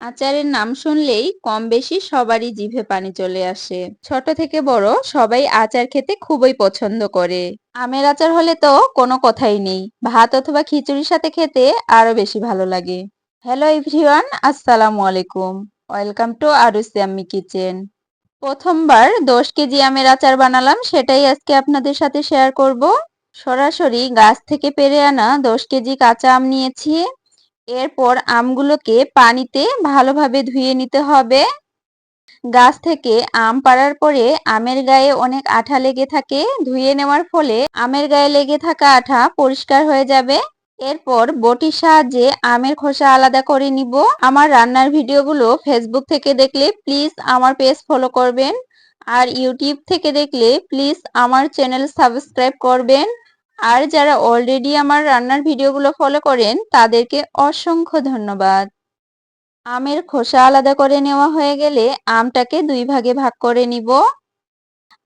আচারের নাম শুনলেই কম বেশি সবারই জিভে পানি চলে আসে। ছোট থেকে বড় সবাই আচার খেতে খুবই পছন্দ করে। আমের আচার হলে তো কোনো কথাই নেই। ভাত অথবা খিচুড়ির সাথে খেতে আরও বেশি ভালো লাগে। হ্যালো এভরিওয়ান, আসসালামু আলাইকুম। Welcome to আরুসি Ammi kitchen. প্রথমবার দশ কেজি আমের আচার বানালাম, সেটাই আজকে আপনাদের সাথে শেয়ার করব। সরাসরি গাছ থেকে পেরে আনা দশ কেজি কাঁচা আম নিয়েছি। এরপর আমগুলোকে পানিতে ভালোভাবে ধুয়ে নিতে হবে। গাছ থেকে আম পাড়ার পরে আমের গায়ে অনেক আঠা লেগে থাকে। ধুয়ে নেওয়ার ফলে আমের গায়ে লেগে থাকা আঠা পরিষ্কার হয়ে যাবে। এরপর বটির সাহায্যে আমের খোসা আলাদা করে নিব। আমার রান্নার ভিডিওগুলো ফেসবুক থেকে দেখলে প্লিজ আমার পেজ ফলো করবেন। আর ইউটিউব থেকে দেখলে প্লিজ আমার চ্যানেল সাবস্ক্রাইব করবেন। আর যারা অলরেডি আমার রান্নার ভিডিওগুলো ফলো করেন, তাদেরকে অসংখ্য ধন্যবাদ। আমের খোসা আলাদা করে নেওয়া হয়ে গেলে আমটাকে দুই ভাগে ভাগ করে নিব।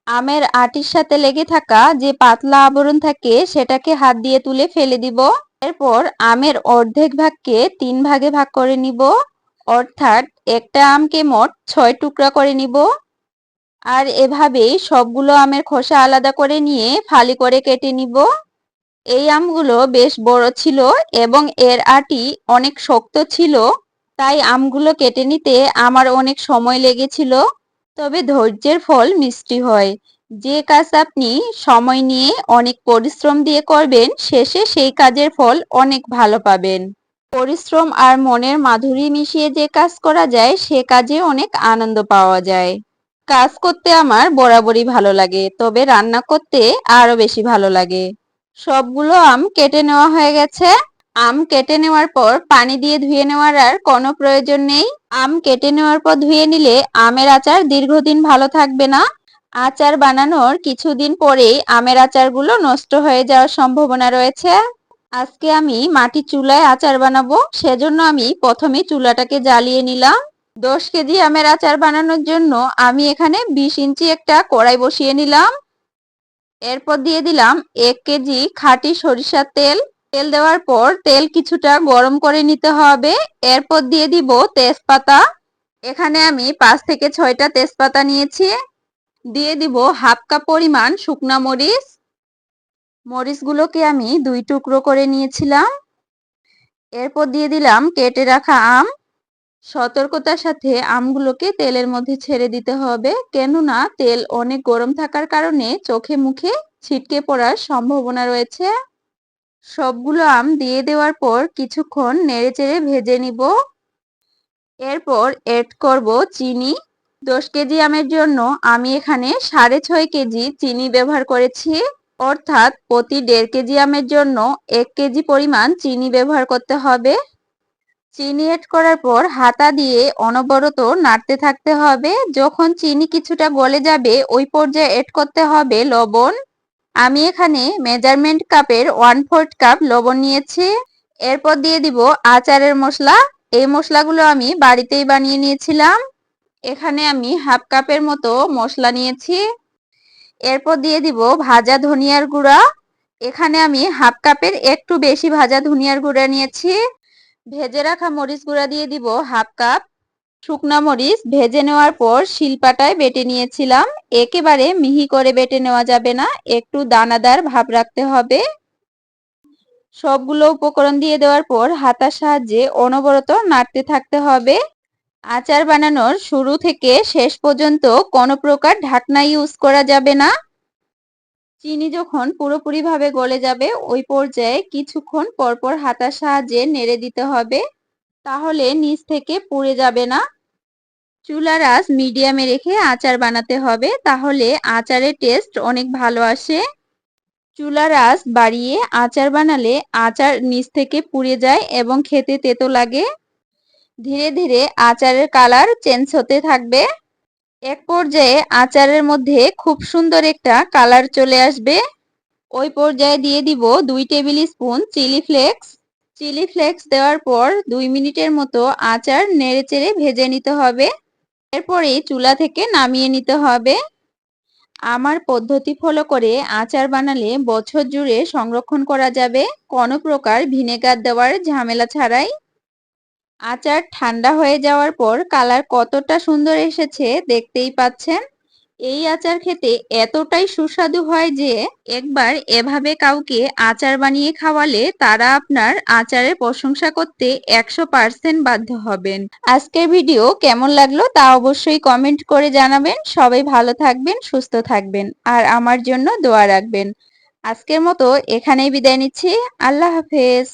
আমের আটির সাথে লেগে থাকা যে পাতলা আবরণ থাকে, সেটাকে হাত দিয়ে তুলে ফেলে দিব। এরপর আমের অর্ধেক ভাগকে তিন ভাগে ভাগ করে নিব। অর্থাৎ একটা আমকে মোট ছয় টুকরা করে নিব। আর এভাবেই সবগুলো আমের খোসা আলাদা করে নিয়ে ফালি করে কেটে নিব। এই আমগুলো বেশ বড় ছিল এবং এর আটি অনেক শক্ত ছিল, তাই আমগুলো কেটে নিতে আমার অনেক সময় লেগেছিল। তবে ধৈর্যের ফল মিষ্টি হয়। যে কাজ আপনি সময় নিয়ে অনেক পরিশ্রম দিয়ে করবেন, শেষে সেই কাজের ফল অনেক ভালো পাবেন। পরিশ্রম আর মনের মাধুরী মিশিয়ে যে কাজ করা যায়, সে কাজে অনেক আনন্দ পাওয়া যায়। কাজ করতে আমার বরাবরই ভালো লাগে, তবে রান্না করতে আরও বেশি ভালো লাগে। সবগুলো আম কেটে নেওয়া হয়ে গেছে। আম কেটে নেওয়ার পর পানি দিয়ে ধুয়ে নেওয়ার আর কোনো প্রয়োজন নেই। আম কেটে নেওয়ার পর ধুয়ে নিলে আমের আচার দীর্ঘদিন ভালো থাকবে না। আচার বানানোর কিছুদিন পরেই আমের আচারগুলো নষ্ট হয়ে যাওয়ার সম্ভাবনা রয়েছে। আজকে আমি মাটি চুলায় আচার বানাবো, সেজন্য আমি প্রথমে চুলাটাকে জ্বালিয়ে নিলাম। দশ কেজি আমের আচার বানানোর জন্য আমি এখানে বিশ ইঞ্চি একটা কড়াই বসিয়ে নিলাম। এরপর দিয়ে দিলাম এক কেজি খাঁটি সরিষার তেল। তেল দেওয়ার পর তেল কিছুটা গরম করে নিতে হবে। এরপর দিয়ে দিব তেজপাতা। এখানে আমি পাঁচ থেকে ছয়টা তেজপাতা নিয়েছি। দিয়ে দিব হাফ কাপ পরিমাণ শুকনা মরিচ। মরিচগুলোকে আমি দুই টুকরো করে নিয়েছিলাম। এরপর দিয়ে দিলাম কেটে রাখা আম। সতর্কতার সাথে আমগুলোকে তেলের মধ্যে ছেড়ে দিতে হবে, কেননা তেল অনেক গরম থাকার কারণে চোখে মুখে ছিটকে পড়ার সম্ভাবনা রয়েছে। সবগুলো আম দিয়ে দেওয়ার পর কিছুক্ষণ নেড়েচেড়ে ভেজে নিব। এরপর এড করব চিনি। দশ কেজি আমের জন্য আমি এখানে সাড়ে ছয় কেজি চিনি ব্যবহার করেছি। অর্থাৎ প্রতি দেড় কেজি আমের জন্য এক কেজি পরিমাণ চিনি ব্যবহার করতে হবে। চিনি এড করার পর হাতা দিয়ে অনবরত নাড়তে থাকতে হবে। যখন চিনি কিছুটা গলে যাবে, ওই পর্যায়ে এড করতে হবে লবণ। আমি এখানে মেজারমেন্ট কাপের ওয়ান ফোর্থ কাপ লবণ নিয়েছি। এরপর দিয়ে দিব আচারের মশলা। এই মশলাগুলো আমি বাড়িতেই বানিয়ে নিয়েছিলাম। এখানে আমি হাফ কাপের মতো মশলা নিয়েছি। এরপর দিয়ে দিব ভাজা ধনিয়ার গুঁড়া। এখানে আমি হাফ কাপের একটু বেশি ভাজা ধনিয়ার গুঁড়া নিয়েছি। ভেজে রাখা মরিচ গুঁড়া দিয়ে দিব হাফ কাপ। শুকনা মরিচ ভেজে নেওয়ার পর শিলপাটায় বেটে নিয়েছিলাম। একেবারে মিহি করে বেটে নেওয়া যাবে না, একটু দানাদার ভাব রাখতে হবে। সবগুলো উপকরণ দিয়ে দেওয়ার পর হাতার সাহায্যে অনবরত নাড়তে থাকতে হবে। আচার বানানোর শুরু থেকে শেষ পর্যন্ত কোনো প্রকার ঢাকনা ইউজ করা যাবে না। চিনি যখন পুরোপুরিভাবে গলে যাবে, ওই পর্যায়ে কিছুক্ষণ পরপর হাতার সাহায্যে নেড়ে দিতে হবে, তাহলে নিচ থেকে পুড়ে যাবে না। চুলার আঁচ মিডিয়ামে রেখে আচার বানাতে হবে, তাহলে আচারের টেস্ট অনেক ভালো আসে। চুলার আঁচ বাড়িয়ে আচার বানালে আচার নিচ থেকে পুড়ে যায় এবং খেতে তেতো লাগে। ধীরে ধীরে আচারের কালার চেঞ্জ হতে থাকবে। এক পর্যায়ে আচারের মধ্যে খুব সুন্দর একটা কালার চলে আসবে। ওই পর্যায়ে দিয়ে দিব দুই tablespoon chilli flakes. Chilli flakes দেওয়ার পর দুই মিনিটের মতো আচার নেড়েচেড়ে ভেজে নিতে হবে। এরপরে চুলা থেকে নামিয়ে নিতে হবে। আমার পদ্ধতি ফলো করে আচার বানালে বছর জুড়ে সংরক্ষণ করা যাবে। কোনো প্রকার ভিনেগার দেওয়ার ঝামেলা ছাড়াই। আচার ঠান্ডা হয়ে যাওয়ার পর কালার কতটা সুন্দর এসেছে দেখতেই পাচ্ছেন। এই আচার খেতে এতটাই সুস্বাদু হয় যে একবার এভাবে কাউকে আচার বানিয়ে খাওয়ালে তারা আপনার আচারের প্রশংসা করতে একশো পার্সেন্ট বাধ্য হবেন। আজকের ভিডিও কেমন লাগল তা অবশ্যই কমেন্ট করে জানাবেন। সবাই ভালো থাকবেন, সুস্থ থাকবেন আর আমার জন্য দোয়া রাখবেন। আজকের মতো এখানেই বিদায় নিচ্ছি। আল্লাহ হাফেজ।